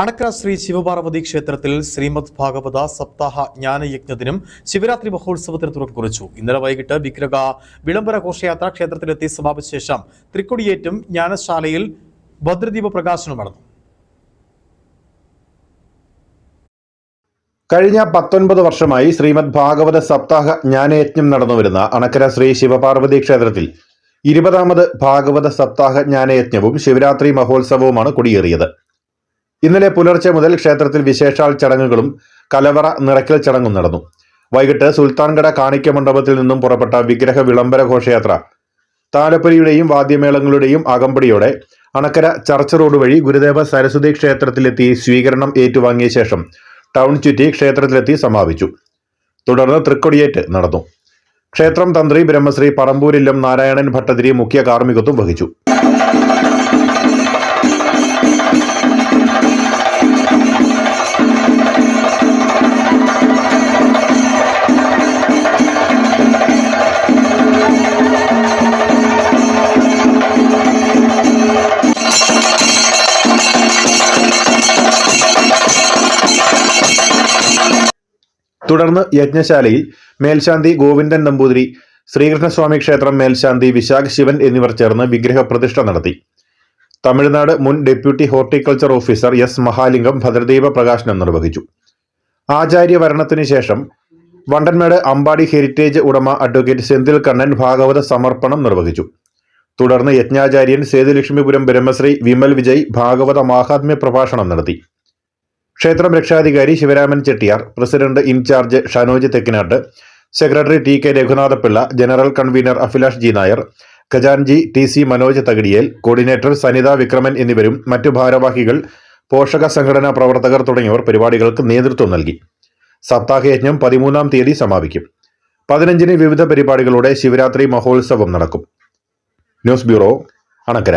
അണക്കര ശ്രീ ശിവപാർവതി ക്ഷേത്രത്തിൽ ശ്രീമദ് ഭാഗവത സപ്താഹ ജ്ഞാനയജ്ഞത്തിനും ശിവരാത്രി മഹോത്സവത്തിന് തുടക്കം കുറിച്ചു. ഇന്നലെ വൈകിട്ട് വിഗ്രഹ വിളംബര ഘോഷയാത്ര ക്ഷേത്രത്തിലെത്തി സമാപിച്ച ശേഷം തൃക്കൊടിയേറ്റും ജ്ഞാനശാലയിൽ ഭദ്രദീപ പ്രകാശനം നടന്നു. കഴിഞ്ഞ പത്തൊൻപത് വർഷമായി ശ്രീമദ് ഭാഗവത സപ്താഹ ജ്ഞാനയജ്ഞം നടന്നുവരുന്ന അണക്കര ശ്രീ ശിവപാർവതി ക്ഷേത്രത്തിൽ ഇരുപതാമത് ഭാഗവത സപ്താഹ ജ്ഞാനയജ്ഞവും ശിവരാത്രി മഹോത്സവവുമാണ് കൊടിയേറിയത്. ഇന്നലെ പുലർച്ചെ മുതൽ ക്ഷേത്രത്തിൽ വിശേഷാൽ ചടങ്ങുകളും കലവറ നിറയ്ക്കൽ ചടങ്ങും നടന്നു. വൈകിട്ട് സുൽത്താൻഗഡ കാണിക്ക മണ്ഡപത്തിൽ നിന്നും പുറപ്പെട്ട വിഗ്രഹ വിളംബര ഘോഷയാത്ര താലപ്പൊലിയുടെയും വാദ്യമേളങ്ങളുടെയും അകമ്പടിയോടെ അണക്കര ചർച്ച് റോഡ് വഴി ഗുരുദേവ സരസ്വതി ക്ഷേത്രത്തിലെത്തി സ്വീകരണം ഏറ്റുവാങ്ങിയ ശേഷം ടൗൺ ചുറ്റി ക്ഷേത്രത്തിലെത്തി സമാപിച്ചു. തുടർന്ന് തൃക്കൊടിയേറ്റ് നടന്നു. ക്ഷേത്രം തന്ത്രി ബ്രഹ്മശ്രീ പറമ്പൂരില്ലം നാരായണൻ ഭട്ടതിരി മുഖ്യ കാർമ്മികത്വം വഹിച്ചു. തുടർന്ന് യജ്ഞശാലയിൽ മേൽശാന്തി ഗോവിന്ദൻ നമ്പൂതിരി ശ്രീകൃഷ്ണസ്വാമി ക്ഷേത്രം മേൽശാന്തി വിശാഖ് ശിവൻ എന്നിവർ ചേർന്ന് വിഗ്രഹ പ്രതിഷ്ഠ നടത്തി. തമിഴ്നാട് മുൻ deputy horticulture officer S Mahalingam ഭദ്രദീപ പ്രകാശനം നിർവഹിച്ചു. ആചാര്യവരണത്തിനു ശേഷം വണ്ടൻമേട് അമ്പാടി ഹെറിറ്റേജ് ഉടമ അഡ്വക്കേറ്റ് സെന്തിൽ കണ്ണൻ ഭാഗവത സമർപ്പണം നിർവഹിച്ചു. തുടർന്ന് യജ്ഞാചാര്യൻ സേതുലക്ഷ്മിപുരം ബ്രഹ്മശ്രീ വിമൽ വിജയ് ഭാഗവത മാഹാത്മ്യ പ്രഭാഷണം നടത്തി. ക്ഷേത്രം രക്ഷാധികാരി Sivaraman Chettiar president in charge Shanoj Thekkinatt secretary T K Raghunathapillai general convener Abhilash G Nair ഖജാൻജി T C Manoj Thakidiyel coordinator Sanitha Vikraman എന്നിവരും മറ്റു ഭാരവാഹികൾ പോഷക സംഘടനാ പ്രവർത്തകർ തുടങ്ങിയവർ പരിപാടികൾക്ക് നേതൃത്വം നൽകി. സപ്താഹയജ്ഞം പതിമൂന്നാം തീയതി സമാപിക്കും. പതിനഞ്ചിന് വിവിധ പരിപാടികളോടെ ശിവരാത്രി മഹോത്സവം നടക്കും. News bureau Anakkara.